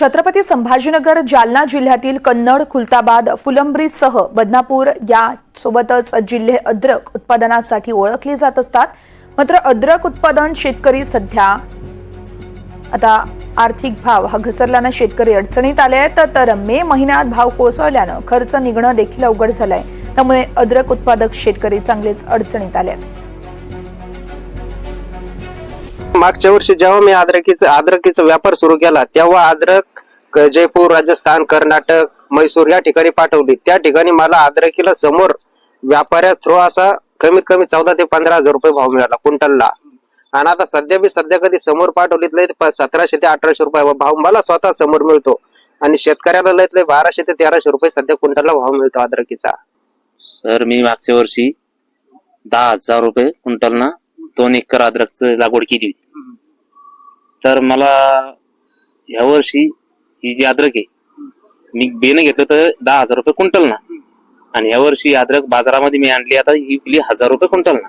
छत्रपती संभाजीनगर जालना जिल्ह्यातील कन्नड खुलताबाद फुलंब्रीसह बदनापूर या सोबतच जिल्हे अद्रक उत्पादनासाठी ओळखले जात असतात. मात्र अद्रक उत्पादन शेतकरी सध्या आता आर्थिक भाव हा घसरल्यानं शेतकरी अडचणीत आले आहेत. तर मे महिन्यात भाव कोसळल्यानं खर्च निघणं देखील अवघड झालंय. त्यामुळे अद्रक उत्पादक शेतकरी चांगलेच अडचणीत आले आहेत. मागच्या वर्षी जेव्हा मी अद्रकीचा अद्रकीचा व्यापार सुरू केला तेव्हा अद्रक जयपूर राजस्थान कर्नाटक मैसूर या ठिकाणी पाठवली. त्या ठिकाणी मला अद्रकीला समोर व्यापाऱ्या थ्रू असा कमीत कमी चौदा ते पंधरा हजार रुपये भाव मिळाला क्विंटलला. आणि आता सध्या मी सध्या कधी समोर पाठवलीत लय सतराशे ते अठराशे रुपये भाव मला स्वतः समोर मिळतो. आणि शेतकऱ्याला लयत लय बाराशे ते तेराशे रुपये सध्या क्विंटलला भाव मिळतो अद्रकीचा सर मी मागच्या वर्षी दहा हजार रुपये क्विंटलना दोन एकर अद्रकच लागवड केली होती. तर मला ह्या वर्षी ही जी अद्रक आहे मी बेनं घेतलं तर दहा हजार रुपये क्विंटल ना. आणि ह्या वर्षी अद्रक बाजारामध्ये मी आणली आता ही विकली हजार रुपये क्विंटल ना.